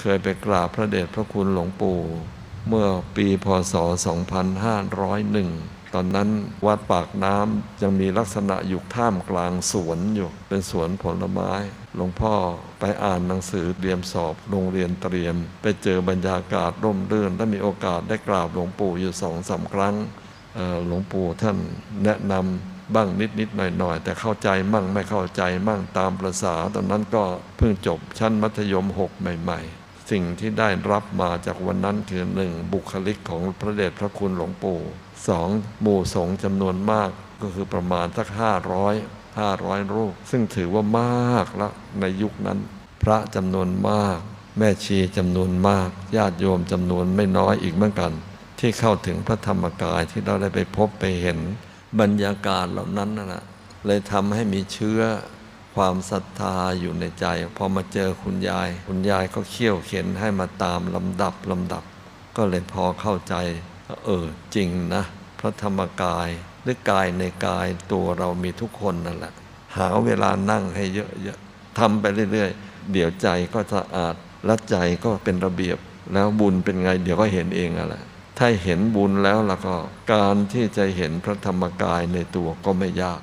เคยไปกราบพระเดชพระคุณหลวงปู่ เมื่อปีพศ 2501 ตอนนั้นวัดปากน้ำยังมีลักษณะอยู่ท่ามกลางสวนอยู่ เป็นสวนผลไม้ หลวงพ่อไปอ่านหนังสือเตรียมสอบโรงเรียนเตรียม ไปเจอบรรยากาศร่มรื่นและมีโอกาสได้กราบหลวงปู่อยู่สองสามครั้งหลวงปู่ท่านแนะนำบ้างนิดนิดหน่อยหน่อยแต่เข้าใจมั่งไม่เข้าใจมั่งตามประษาตอนนั้นก็เพิ่งจบชั้นมัธยมหกใหม่ ๆ สิ่งที่ได้รับมาจากวันนั้นคือหนึ่งบุคลิกของพระเดชพระคุณหลวงปู่สองหมู่สงฆ์จำนวนมากก็คือประมาณสักห้าร้อยห้าร้อยรูป ซึ่งถือว่ามากล้วในยุคนั้น พระจำนวนมาก แม่ชีจำนวนมากญาติโยมจำนวนไม่น้อยอีกเหมือนกัน ที่เข้าถึงพระธรรมกายที่เราได้ไปพบไปเห็น บรรยากาศเหล่านั้นนั่นแหละเลยทำให้มีเชื้อ ความศรัทธาอยู่ในใจ พอมาเจอคุณยาย คุณยายก็เขี่ยวเข็นให้มาตามลำดับลำดับ ก็เลยพอเข้าใจ เออจริงนะ พระธรรมกายหรือกายในกายตัวเรามีทุกคนนั่นแหละ หาเวลานั่งให้เยอะๆทำไปเรื่อยๆ เดี๋ยวใจก็สะอาดและใจก็เป็นระเบียบ แล้วบุญเป็นไง เดี๋ยวก็เห็นเองอะแหละถ้าเห็นบุญแล้วแล้วก็ การที่จะเห็นพระธรรมกายในตัวก็ไม่ยาก